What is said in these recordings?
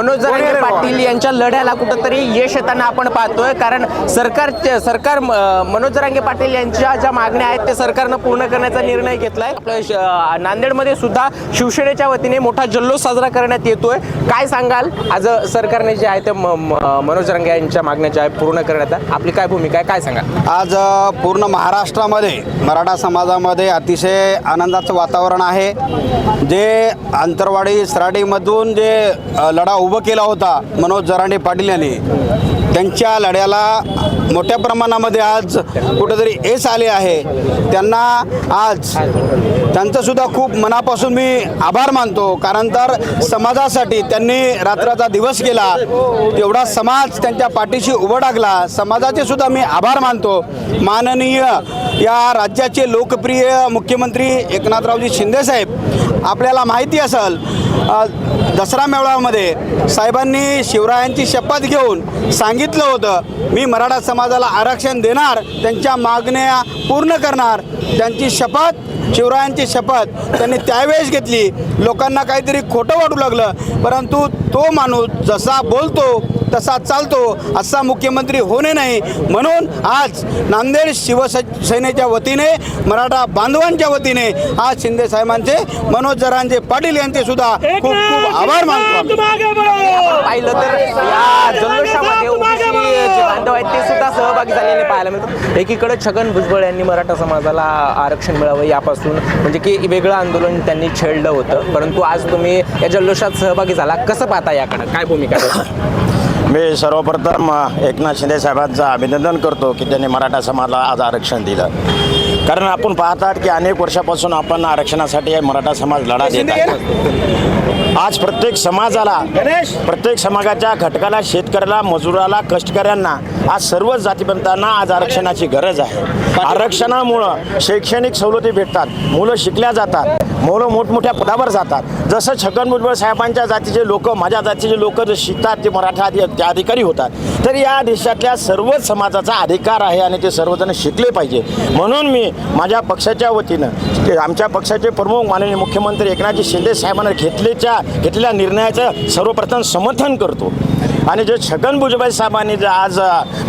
मनोज जरांगे पाटील यांच्या लढ्याला कुठंतरी यश येताना आपण पाहतोय. कारण सरकार सरकार मनोज जरांगे पाटील यांच्या ज्या मागण्या आहेत ते सरकारनं पूर्ण करण्याचा निर्णय घेतलाय. आपल्या नांदेडमध्ये सुद्धा शिवसेनेच्या वतीने मोठा जल्लोष साजरा करण्यात येतोय. काय सांगाल? आज सरकारने जे आहे ते मनोज जरांगे यांच्या मागण्या ज्या पूर्ण करण्यात आपली काय भूमिका आहे? काय सांगाल? आज पूर्ण महाराष्ट्रामध्ये मराठा समाजामध्ये अतिशय आनंदाचं वातावरण आहे. जे अंतरवाडी सराटीमधून जे लढा उभं केला होता मनोज जरांडे पाटील यांनी. त्यांच्या लढ्याला मोठ्या प्रमाणामध्ये आज कुठेतरी एस आले आहे. त्यांना आज त्यांचंसुद्धा खूप मनापासून मी आभार मानतो. कारण तर समाजासाठी त्यांनी रात्राचा दिवस केला. तेवढा समाज त्यांच्या पाठीशी उभं टाकला. समाजाचे सुद्धा मी आभार मानतो. माननीय या राज्याचे लोकप्रिय मुख्यमंत्री एकनाथरावजी शिंदेसाहेब आपल्याला माहिती असेल दसरा मेळाव्यामध्ये साहेबांनी शिवरायांची शपथ घेऊन सांगितलं होतं मी मराठा समाजाला आरक्षण देणार त्यांच्या मागण्या पूर्ण करणार त्यांची शपथ शिवरायांची शपथ त्यांनी त्यावेळेस घेतली. लोकांना काहीतरी खोटं वाटू लागलं. परंतु तो माणूस जसा बोलतो तसा चालतो असा मुख्यमंत्री होणे नाही. म्हणून आज नांदेड शिवसेनेच्या वतीने मराठा बांधवांच्या वतीने आज शिंदे साहेबांचे मनोज जरांजे पाटील यांचे सुद्धा खूप खूप आभार मानतो पाहिलं तर या जल्लोषामध्ये बांधव आहेत ते पाहायला मिळतात एकीकडे छगन भुजबळ यांनी मराठा समाजाला आरक्षण मिळावं यापासून म्हणजे की वेगळं आंदोलन त्यांनी छेडलं होतं. परंतु आज तुम्ही या जल्लोषात सहभागी झाला. कसं पाहता याकडं? काय भूमिका? मी सर्वप्रथम एकनाथ शिंदे साहेबांचं अभिनंदन करतो की त्यांनी मराठा समाजाला आज आरक्षण दिलं. कारण आपण पाहतात की अनेक वर्षापासून आपण आरक्षणासाठी मराठा समाज लढा देत आहे. आज प्रत्येक समाजाला प्रत्येक समाजाच्या घटकाला शेतकऱ्याला मजुराला कष्टकऱ्यांना आज सर्वच जातीबंधांना आज आरक्षणाची गरज आहे. आरक्षणामुळं शैक्षणिक सवलती भेटतात मुलं शिकल्या जातात मुलं मोठमोठ्या पदावर जातात. जसं छगन भुजबळ साहेबांच्या जातीचे लोक माझ्या जातीचे लोक जे शिकतात ते मराठा अधि ते अधिकारी होतात तर या देशातल्या सर्वच समाजाचा अधिकार आहे आणि ते सर्वजण शिकले पाहिजे. म्हणून मी माझ्या पक्षाच्या वतीनं ते आमच्या पक्षाचे प्रमुख माननीय मुख्यमंत्री एकनाथजी शिंदे साहेबांना घेतलेच्या घेतलेल्या निर्णयाचं सर्वप्रथम समर्थन करतो. आणि जे छगन भुजबळ साहेबांनी जे आज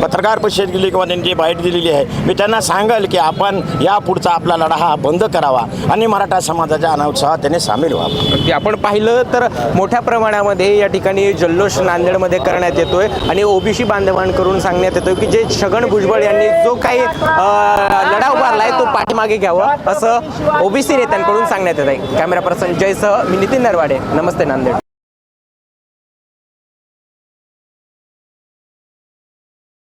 पत्रकार परिषद केली किंवा त्यांची बाईट दिलेली आहे मी त्यांना सांगेल की आपण या पुढचा आपला लढा हा बंद करावा आणि मराठा समाजाच्या अनाउत्साहात त्यांनी सामील व्हावं. आपण पाहिलं तर मोठ्या प्रमाणामध्ये या ठिकाणी जल्लोष नांदेडमध्ये करण्यात येतोय आणि ओबीसी बांधवांकडून सांगण्यात येतोय की जे छगन भुजबळ यांनी जो काही अं, लढा उभारलाय तो पाठीमागे घ्यावं. असं ओबीसी नेत्यांकडून सांगण्यात येत आहे. कॅमेरा पर्सन जयसह मी नितीन नरवाडे. नमस्ते नांदेड.